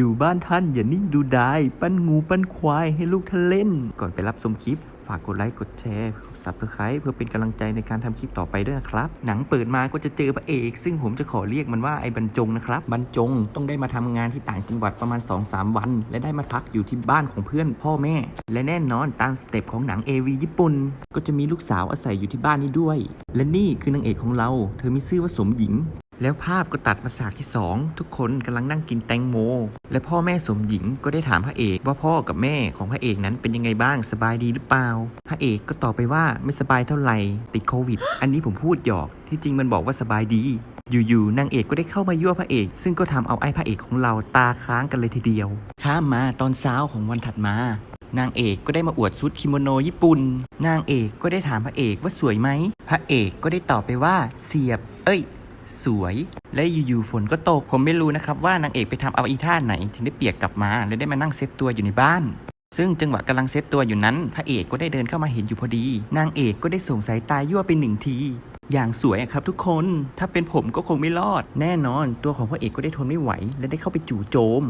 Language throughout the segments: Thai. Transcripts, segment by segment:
อยู่บ้านท่านอย่านิ่งดูดาย ปั้นงูปั้นควายให้ลูกท่านเล่น ก่อนไปรับชมคลิป ฝากกดไลค์กดแชร์กดซับสไครต์เพื่อเป็นกำลังใจในการทำคลิปต่อไปด้วยนะครับ หนังเปิดมาก็จะเจอพระเอก ซึ่งผมจะขอเรียกมันว่าไอ้บรรจงนะครับ บรรจงต้องได้มาทำงานที่ต่างจังหวัดประมาณ 2-3 วัน และได้มาพักอยู่ที่บ้านของเพื่อนพ่อแม่ และแน่นอนตามสเต็ปของหนัง AV ญี่ปุ่น ก็จะมีลูกสาวอาศัยอยู่ที่บ้านนี้ด้วย และนี่คือนางเอกของเรา เธอมีชื่อว่าสมหญิง แล้วภาพก็ตัดมาฉากที่ 2 ทุกคนกำลังนั่งกินแตงโม และพ่อแม่สมหญิงก็ได้ถามพระเอกว่าพ่อกับแม่ของพระเอกนั้นเป็นยังไงบ้างสบายดีหรือเปล่า พระเอกก็ตอบไปว่าไม่สบายเท่าไหร่ติดโควิด อันนี้ผมพูดหยอกที่จริงมันบอกว่าสบายดี อยู่ๆนางเอกก็ได้เข้ามายั่วพระเอก ซึ่งก็ทำเอาไอ้พระเอกของเราตาค้างกันเลยทีเดียว ข้ามมาตอนเช้าของวันถัดมานางเอกก็ได้มาอวดชุดคิโมโนญี่ปุ่น นางเอกก็ได้ถามพระเอกว่าสวยไหม พระเอกก็ได้ตอบไปว่าเสียบ เอ้ย สวยและอยู่ๆฝนก็ตก ผมไม่รู้นะครับว่านางเอกไปทำเอาอีท่าไหน ถึงได้เปียกกลับมาและได้มานั่งเซตตัวอยู่ในบ้าน ซึ่งจังหวะกำลังเซตตัวอยู่นั้น พระเอกก็ได้เดินเข้ามาเห็นอยู่พอดี นางเอกก็ได้ส่งสายตายั่วไปหนึ่งทีอย่างสวยครับทุกคน ถ้าเป็นผมก็คงไม่รอด แน่นอน ตัวของพระเอกก็ได้ทนไม่ไหว และได้เข้าไปจู่โจม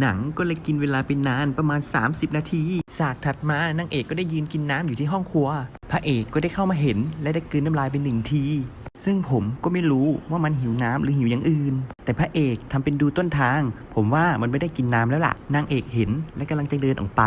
หนังก็เลยกินเวลาไปนานประมาณ 30 นาทีฉากถัดมานางเอกก็ได้ยืนกินน้ำอยู่ที่ห้องครัว พระเอกก็ได้เข้ามาเห็น และได้กลืนน้ำลายไปหนึ่งที ซึ่งผมก็ไม่รู้ว่ามันหิวน้ำหรือหิวอย่างอื่น แต่พระเอกทำเป็นดูต้นทาง ผมว่ามันไม่ได้กินน้ำแล้วล่ะ นางเอกเห็นและกำลังจะเดินออกไป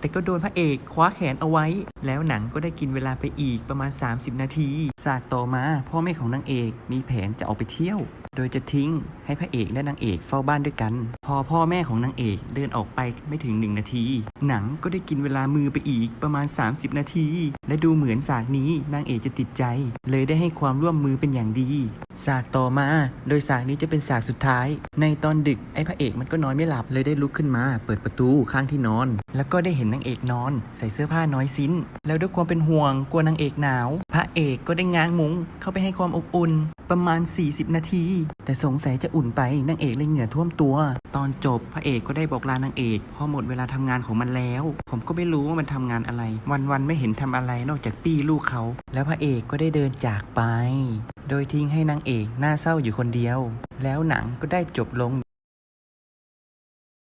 แต่ก็โดนพระเอกคว้าแขนเอาไว้ แล้วหนังก็ได้กินเวลาไปอีกประมาณ 30 นาที สากต่อมาพ่อแม่ของนางเอกมีแผนจะออกไปเที่ยว โดยจะทิ้งให้พระเอกและนางเอกเฝ้าบ้านด้วยกัน พอพ่อแม่ของนางเอกเดินออกไปไม่ถึง 1 นาที หนังก็ได้กินเวลามือไปอีกประมาณ 30 นาที และดูเหมือนฉากนี้นางเอกจะติดใจ เลยได้ให้ความร่วมมือเป็นอย่างดีฉากต่อมา โดยฉากนี้จะเป็นฉากสุดท้าย ในตอนดึกไอ้พระเอกมันก็นอนไม่หลับเลยได้ลุกขึ้นมา เปิดประตูข้างที่นอน แล้วก็ได้เห็นนางเอกนอน ใส่เสื้อผ้าน้อยสิ้น แล้วด้วยความเป็นห่วงกลัวนางเอกหนาว เอกก็ได้ง้างมุ้งเข้าไปให้ความอบอุ่น ประมาณ 40 นาที แต่สงสัยจะอุ่นไปนางเอกเลยเหงื่อท่วมตัว ตอนจบพระเอกก็ได้บอกลานางเอกพอหมดเวลาทำงานของมันแล้ว ผมก็ไม่รู้ว่ามันทำงานอะไร วันๆไม่เห็นทำอะไรนอกจากปี้ลูกเขา แล้วพระเอกก็ได้เดินจากไป โดยทิ้งให้นางเอกหน้าเศร้าอยู่คนเดียว แล้วหนังก็ได้จบลง